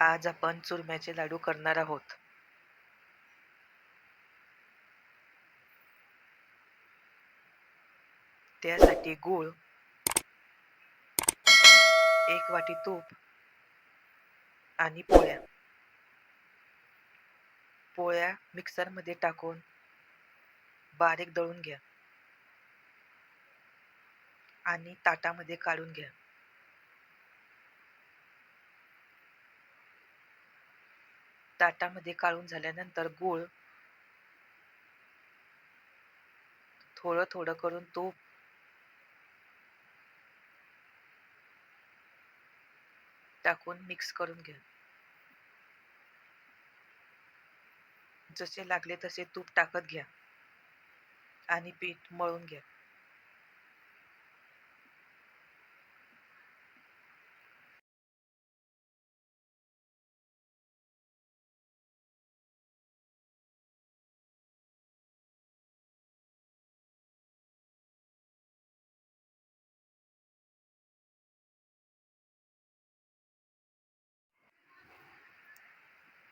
आज आपण चुरम्याचे लाडू करणार आहोत. त्यासाठी गूळ एक वाटी तूप आणि पोळ्या. पोळ्या मिक्सरमध्ये टाकून बारीक दळून घ्या. आणि ताटामध्ये काढून घ्या. ताटामध्ये काढून झाल्यानंतर गूळ थोडं थोडं करून तूप टाकून मिक्स करून घ्या. जसे लागले तसे तूप टाकत घ्या. आणि पीठ मळून घ्या.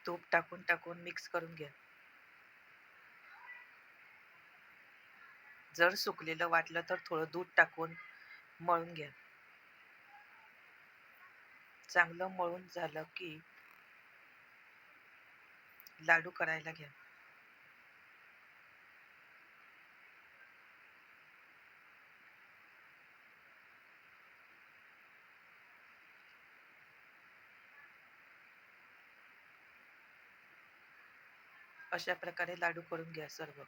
तूप टाकून टाकून मिक्स करून घ्या. जर सुकलेलं वाटलं तर थोडं दूध टाकून मळून घ्या. चांगलं मळून झालं की लाडू करायला घ्या. अशा प्रकारे लाडू करून घ्या सर्व.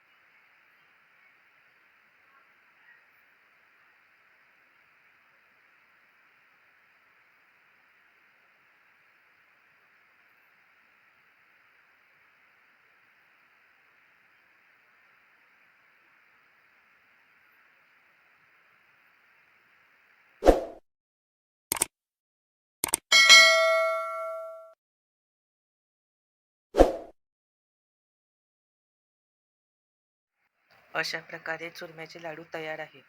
अशा प्रकारे चुरम्याचे लाडू तयार आहे